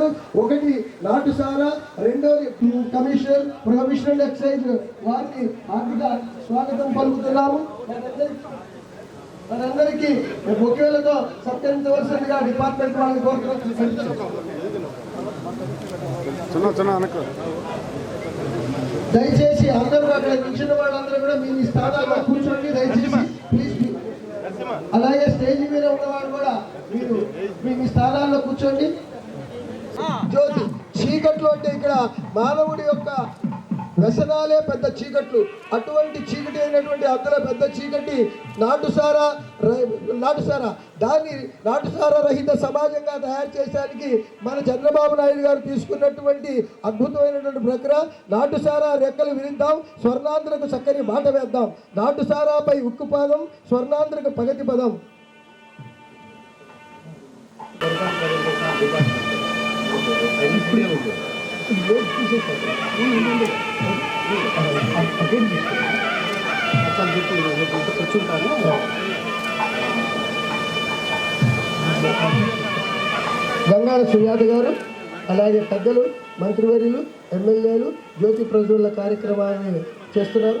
చేశారు ఒకటి నాటుసారా రెండోది కమిషనర్ కమిషనర్ ఎక్సైజ్ వారికి హార్దిక స్వాగతం పలుకుతున్నాము. మనందరికీ బొకేలతో సత్కరించవలసిందిగా డిపార్ట్మెంట్ వాళ్ళని కోరుతున్నాం చిన్న చిన్న వెనక్కు దయచేసి అందరూ అక్కడ కూర్చున్న వాళ్ళందరూ కూడా మీ స్థానాల్లో కూర్చోండి. దయచేసి ప్లీజ్ అలాగే స్టేజ్ మీద ఉన్నవాళ్ళు కూడా మీరు మీ స్థానాల్లో కూర్చోండి. జ్యోతి చీకట్లు అంటే ఇక్కడ మానవుడి యొక్క వ్యసనాలే పెద్ద చీకట్లు. అటువంటి చీకటి అయినటువంటి అందులో పెద్ద చీకటి నాటుసారా నాటుసారా? దాన్ని నాటుసారా రహిత సమాజంగా తయారు చేయడానికి మన చంద్రబాబు నాయుడు గారు తీసుకున్నటువంటి అద్భుతమైనటువంటి ప్రక్రియ. నాటుసారా రెక్కలు విరిద్దాం స్వర్ణాంధ్రకు చక్కని మాట వేద్దాం. నాటుసారాపై ఉక్కుపాదం స్వర్ణాంధ్రకు పగతి పదం. గంగాల సుజాత గారు అలాగే పెద్దలు మంత్రివర్యులు ఎమ్మెల్యేలు జ్యోతి ప్రజ్వల కార్యక్రమాన్ని చేస్తున్నారు.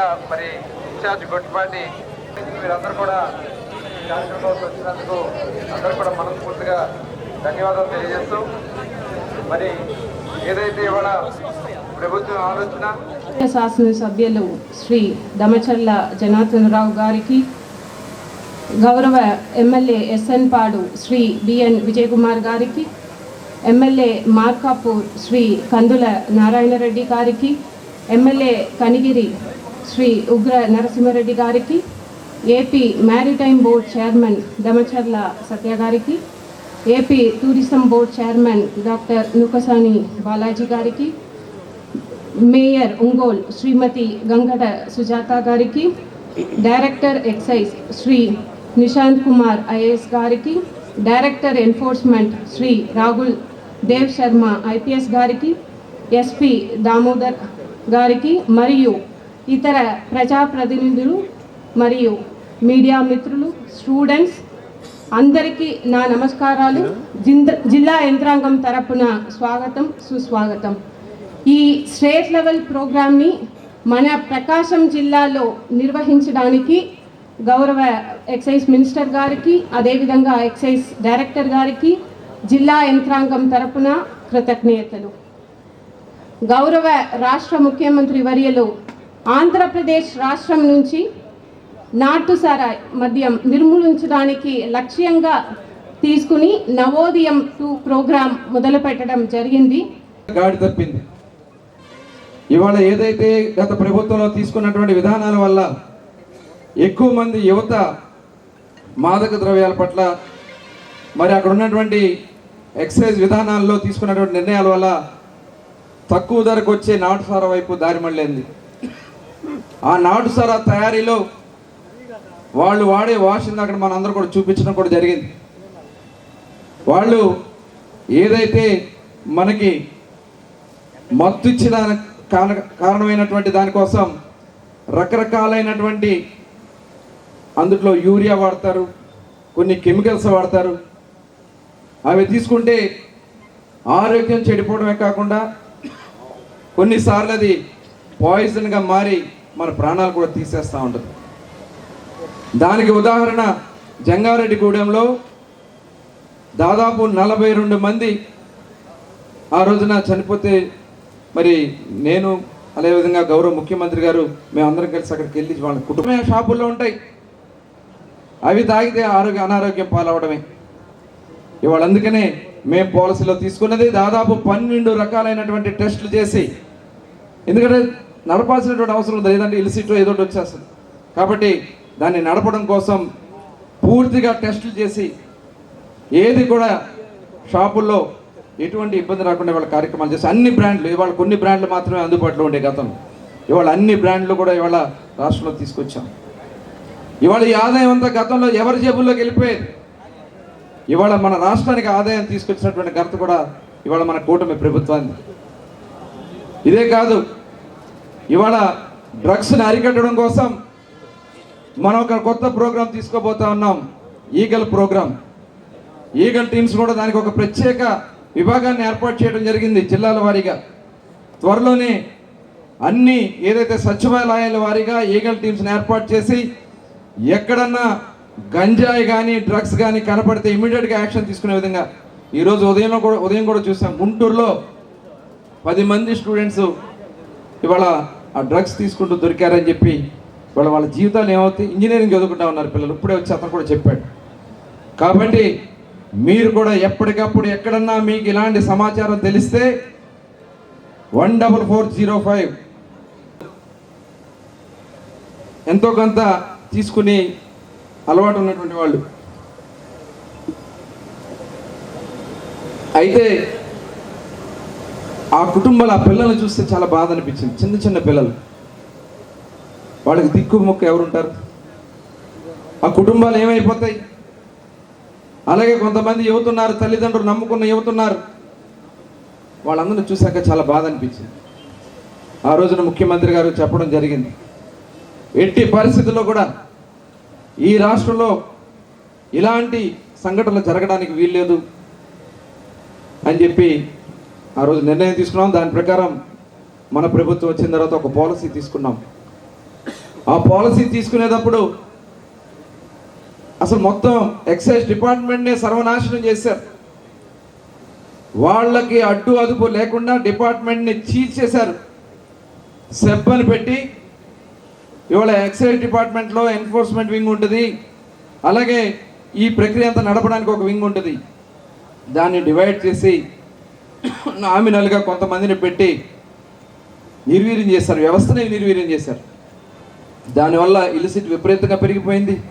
ముఖ్యంగా మరి ఇన్ఛార్జ్ గొట్టిపాటి మీరందరూ కూడా కార్యక్రమంలోకి వచ్చినందుకు అందరూ కూడా మనస్ఫూర్తిగా ధన్యవాదాలు తెలియజేస్తూ మరి ఏదైతే ఇవాళ ప్రభుత్వం ఆలోచన? శాసనసభ్యులు శ్రీ దమచర్ల జనార్దనరావు గారికి గౌరవ ఎమ్మెల్యే ఎస్ఎన్ పాడు శ్రీ బిఎన్ విజయకుమార్ గారికి ఎమ్మెల్యే మార్కాపూర్ శ్రీ కందుల నారాయణరెడ్డి గారికి ఎమ్మెల్యే కనిగిరి శ్రీ ఉగ్ర నరసింహారెడ్డి గారికి AP maritime board chairman Damacharla Satya గారికి AP tourism board chairman doctor Nukasani Balaji గారికి మేయర్ ఒంగోల్ శ్రీమతి గంగట సుజాత గారికి director excise Shri Nishant Kumar IAS గారికి director enforcement Shri Rahul Dev Sharma IPS గారికి SP Damodar గారికి మరియు ఇతర ప్రజాప్రతినిధులు మరియు మీడియా మిత్రులు స్టూడెంట్స్ అందరికీ నా నమస్కారాలు. జిల్లా యంత్రాంగం తరపున స్వాగతం సుస్వాగతం. ఈ స్టేట్ లెవెల్ ప్రోగ్రామ్ని మన ప్రకాశం జిల్లాలో నిర్వహించడానికి గౌరవ ఎక్సైజ్ మినిస్టర్ గారికి అదేవిధంగా ఎక్సైజ్ డైరెక్టర్ గారికి జిల్లా యంత్రాంగం తరపున కృతజ్ఞతలు. గౌరవ రాష్ట్ర ముఖ్యమంత్రి వర్యలు ఆంధ్రప్రదేశ్ రాష్ట్రం నుంచి నాటుసారా మద్యం నిర్మూలించడానికి లక్ష్యంగా తీసుకుని నవోదయం టూ ప్రోగ్రాం మొదలుపెట్టడం జరిగింది. గాడి తప్పింది. ఇవాళ ఏదైతే గత ప్రభుత్వంలో తీసుకున్నటువంటి విధానాల వల్ల ఎక్కువ మంది యువత మాదక ద్రవ్యాల పట్ల మరి అక్కడ ఉన్నటువంటి ఎక్సైజ్ విధానాల్లో తీసుకున్నటువంటి నిర్ణయాల వల్ల తక్కువ ధరకు వచ్చే నాటుసార వైపు దారి మళ్ళింది. ఆ నాటు నాటుసార తయారీలో వాళ్ళు వాడే వాషింగ్ అక్కడ మనందరూ కూడా చూపించడం కూడా జరిగింది. వాళ్ళు ఏదైతే మనకి మత్తు ఇచ్చిన కారణ- కారణమైనటువంటి దానికోసం రకరకాలైనటువంటి అందులో యూరియా వాడతారు కొన్ని కెమికల్స్ వాడతారు. అవి తీసుకుంటే ఆరోగ్యం చెడిపోవడమే కాకుండా కొన్నిసార్లు అది పాయిజన్గా మారి మన ప్రాణాలు కూడా తీసేస్తూ ఉంటుంది. దానికి ఉదాహరణ జంగారెడ్డిగూడెంలో దాదాపు నలభై రెండు మంది ఆ రోజున చనిపోతే మరి నేను అదేవిధంగా గౌరవ ముఖ్యమంత్రి గారు మేమందరం కలిసి అక్కడికి వెళ్ళి వాళ్ళ కుటుంబ షాపుల్లో ఉంటాయి. అవి తాగితే ఆరోగ్య అనారోగ్యం పాలవడమే. ఇవాళ అందుకనే మేము పాలసీలో తీసుకున్నది దాదాపు పన్నెండు రకాలైనటువంటి టెస్టులు చేసి ఎందుకంటే నడపాల్సినటువంటి అవసరం ఉంది. లేదంటే ఇలిసిట్ ఏదో వచ్చేస్తుంది. కాబట్టి దాన్ని నడపడం కోసం పూర్తిగా టెస్టులు చేసి ఏది కూడా షాపుల్లో ఎటువంటి ఇబ్బంది రాకుండా వాళ్ళ కార్యక్రమాలు చేసి అన్ని బ్రాండ్లు ఇవాళ కొన్ని బ్రాండ్లు మాత్రమే అందుబాటులో ఉండే గతంలో. ఇవాళ అన్ని బ్రాండ్లు కూడా ఇవాళ రాష్ట్రంలో తీసుకొచ్చాం. ఇవాళ ఈ ఆదాయం అంతా గతంలో ఎవరి జేబుల్లోకి వెళ్ళిపోయేది? ఇవాళ మన రాష్ట్రానికి ఆదాయం తీసుకొచ్చినటువంటి ఘనత కూడా ఇవాళ మన కూటమి ప్రభుత్వాన్ని ఇదే కాదు ఇవాళ డ్రగ్స్ని అరికట్టడం కోసం మనం ఒక కొత్త ప్రోగ్రాం తీసుకోబోతా ఉన్నాం. Eagle programme. ఈగల్ టీమ్స్ కూడా దానికి ఒక ప్రత్యేక విభాగాన్ని ఏర్పాటు చేయడం జరిగింది జిల్లాల వారీగా. త్వరలోనే అన్ని ఏదైతే సచివాలయాల వారీగా ఈగల్ టీమ్స్ని ఏర్పాటు చేసి ఎక్కడన్నా గంజాయి కానీ డ్రగ్స్ కానీ కనపడితే ఇమీడియట్గా యాక్షన్ తీసుకునే విధంగా ఈరోజు ఉదయంలో కూడా ఉదయం కూడా చూసాం. గుంటూరులో పది మంది స్టూడెంట్స్ ఇవాళ ఆ డ్రగ్స్ తీసుకుంటూ దొరికారని చెప్పి వాళ్ళ వాళ్ళ జీవితాలు ఏమవుతాయి? ఇంజనీరింగ్ చదువుకుంటా ఉన్నారు పిల్లలు. ఇప్పుడే వచ్చి అతను కూడా చెప్పాడు. కాబట్టి మీరు కూడా ఎప్పటికప్పుడు ఎక్కడన్నా మీకు ఇలాంటి సమాచారం తెలిస్తే one double four zero five ఎంతో కొంత తీసుకుని అలవాటు ఉన్నటువంటి వాళ్ళు. అయితే ఆ కుటుంబాల ఆ పిల్లల్ని చూస్తే చాలా బాధ అనిపించింది. చిన్న చిన్న పిల్లలు. వాళ్ళకి దిక్కు మొక్క ఎవరుంటారు? ఆ కుటుంబాలు ఏమైపోతాయి? అలాగే కొంతమంది యువతున్నారు తల్లిదండ్రులు నమ్ముకున్న యువతున్నారు. వాళ్ళందరిని చూశాక చాలా బాధ అనిపించింది. ఆ రోజున ముఖ్యమంత్రి గారు చెప్పడం జరిగింది. ఎట్టి పరిస్థితుల్లో కూడా ఈ రాష్ట్రంలో ఇలాంటి సంఘటనలు జరగడానికి వీల్లేదు అని చెప్పి ఆ రోజు నిర్ణయం తీసుకున్నాం. దాని ప్రకారం మన ప్రభుత్వం వచ్చిన తర్వాత ఒక పాలసీ తీసుకున్నాం. ఆ పాలసీ తీసుకునేటప్పుడు అసలు మొత్తం ఎక్సైజ్ డిపార్ట్మెంట్నే సర్వనాశనం చేశారు. వాళ్ళకి అడ్డు అదుపు లేకుండా డిపార్ట్మెంట్ని చీల్చేశారు సెబ్బని పెట్టి ఇవాళ ఎక్సైజ్ డిపార్ట్మెంట్లో ఎన్ఫోర్స్మెంట్ వింగ్ ఉంటుంది. అలాగే ఈ ప్రక్రియ అంతా నడపడానికి ఒక వింగ్ ఉంటుంది. దాన్ని డివైడ్ చేసి నామినల్గా కొంతమందిని పెట్టి నిర్వీర్యం చేశారు. వ్యవస్థనే నిర్వీర్యం చేశారు. దానివల్ల ఇలిసిట్ విపరీతంగా పెరిగిపోయింది.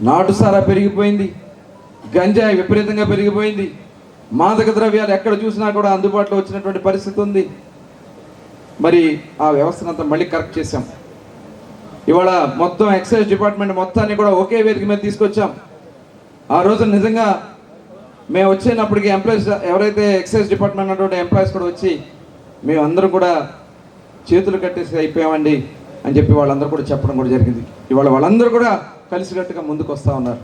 నాటుసారా పెరిగిపోయింది. గంజాయి విపరీతంగా పెరిగిపోయింది. మాదక ద్రవ్యాలు ఎక్కడ చూసినా కూడా అందుబాటులో వచ్చినటువంటి పరిస్థితి ఉంది. మరి ఆ వ్యవస్థనంతా మళ్ళీ కరెక్ట్ చేశాం. ఇవాళ మొత్తం ఎక్సైజ్ డిపార్ట్మెంట్ మొత్తాన్ని కూడా ఒకే వేదిక మీద తీసుకొచ్చాం. ఆ రోజు నిజంగా మేము వచ్చినప్పటికి ఎంప్లాయీస్ ఎవరైతే ఎక్సైజ్ డిపార్ట్మెంట్ ఉన్నటువంటి ఎంప్లాయీస్ కూడా వచ్చి మేము అందరం కూడా చేతులు కట్టేసి అయిపోయామండి అని చెప్పి వాళ్ళందరూ కూడా చెప్పడం కూడా జరిగింది. ఇవాళ వాళ్ళందరూ కూడా కలిసికట్టుగా ముందుకు వస్తూ ఉన్నారు.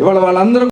ఇవాళ వాళ్ళందరూ